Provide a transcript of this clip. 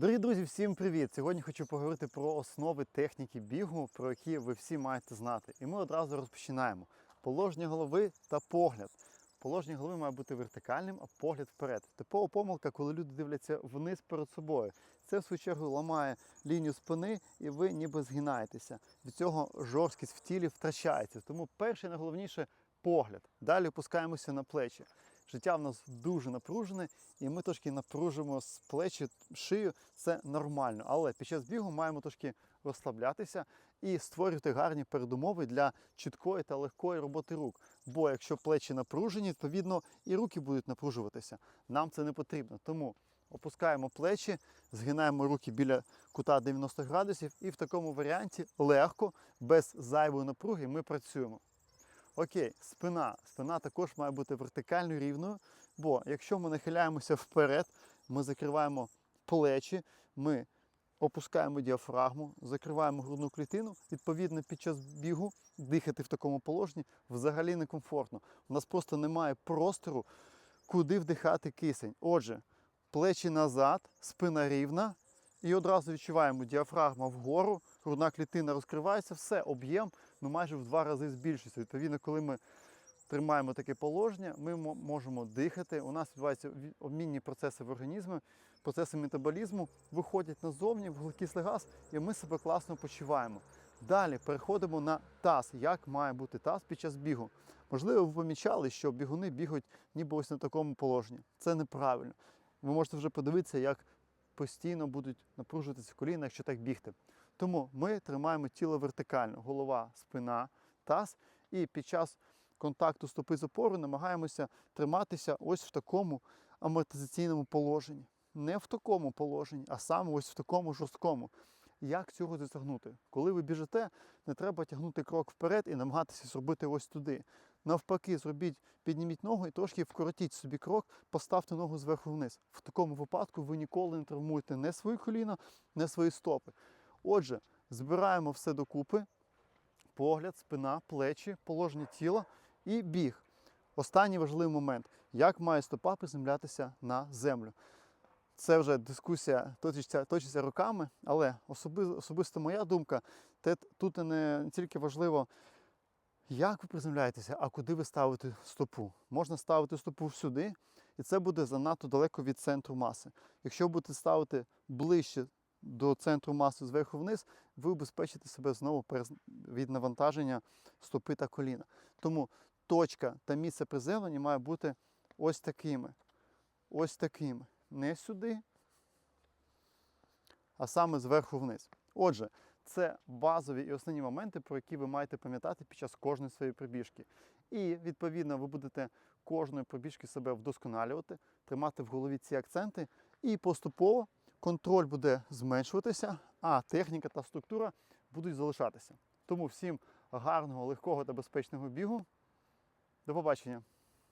Дорогі друзі, всім привіт! Сьогодні хочу поговорити про основи техніки бігу, про які ви всі маєте знати. І ми одразу розпочинаємо. Положення голови та погляд. Положення голови має бути вертикальним, а погляд вперед. Типова помилка, коли люди дивляться вниз перед собою. Це в свою чергу ламає лінію спини, і ви ніби згинаєтеся. Від цього жорсткість в тілі втрачається. Тому перше найголовніше погляд. Далі опускаємося на плечі. Життя в нас дуже напружене, і ми трошки напружимо з плечі шию. Це нормально. Але під час бігу маємо трошки розслаблятися і створювати гарні передумови для чіткої та легкої роботи рук. Бо якщо плечі напружені, відповідно і руки будуть напружуватися. Нам це не потрібно. Тому опускаємо плечі, згинаємо руки біля кута 90 градусів, і в такому варіанті легко, без зайвої напруги, ми працюємо. Окей, спина. Спина також має бути вертикально рівною, бо якщо ми нахиляємося вперед, ми закриваємо плечі, ми опускаємо діафрагму, закриваємо грудну клітину. Відповідно, під час бігу дихати в такому положенні взагалі некомфортно. У нас просто немає простору, куди вдихати кисень. Отже, плечі назад, спина рівна. І одразу відчуваємо діафрагма вгору, грудна клітина розкривається, все, об'єм ну, майже в два рази збільшується. Відповідно, коли ми тримаємо таке положення, ми можемо дихати. У нас відбуваються обмінні процеси в організмі, процеси метаболізму виходять назовні вуглекислий газ, і ми себе класно почуваємо. Далі переходимо на таз. Як має бути таз під час бігу? Можливо, ви помічали, що бігуни бігають ніби ось на такому положенні. Це неправильно. Ви можете вже подивитися, як постійно будуть напружуватися коліна, якщо так бігти. Тому ми тримаємо тіло вертикально, голова, спина, таз, і під час контакту стопи з опорою намагаємося триматися ось в такому амортизаційному положенні. Не в такому положенні, а саме ось в такому жорсткому. Як цього досягнути? Коли ви біжите, не треба тягнути крок вперед і намагатися зробити ось туди. Навпаки, зробіть, підніміть ногу і трошки вкоротіть собі крок, поставте ногу зверху вниз. В такому випадку ви ніколи не травмуєте не свої коліна, не свої стопи. Отже, збираємо все докупи: погляд, спина, плечі, положення тіла і біг. Останній важливий момент: як має стопа приземлятися на землю. Це вже дискусія точиться, точиться роками, але особи, особисто моя думка, те, тут не тільки важливо, як ви приземляєтеся, а куди ви ставите стопу. Можна ставити стопу сюди, і це буде занадто далеко від центру маси. Якщо будете ставити ближче до центру маси зверху вниз, ви убезпечите себе знову від навантаження стопи та коліна. Тому точка та місце приземлення має бути ось такими. Ось такими. Не сюди, а саме зверху вниз. Отже, це базові і основні моменти, про які ви маєте пам'ятати під час кожної своєї пробіжки. І відповідно ви будете кожної пробіжки себе вдосконалювати, тримати в голові ці акценти, і поступово контроль буде зменшуватися, а техніка та структура будуть залишатися. Тому всім гарного, легкого та безпечного бігу. До побачення!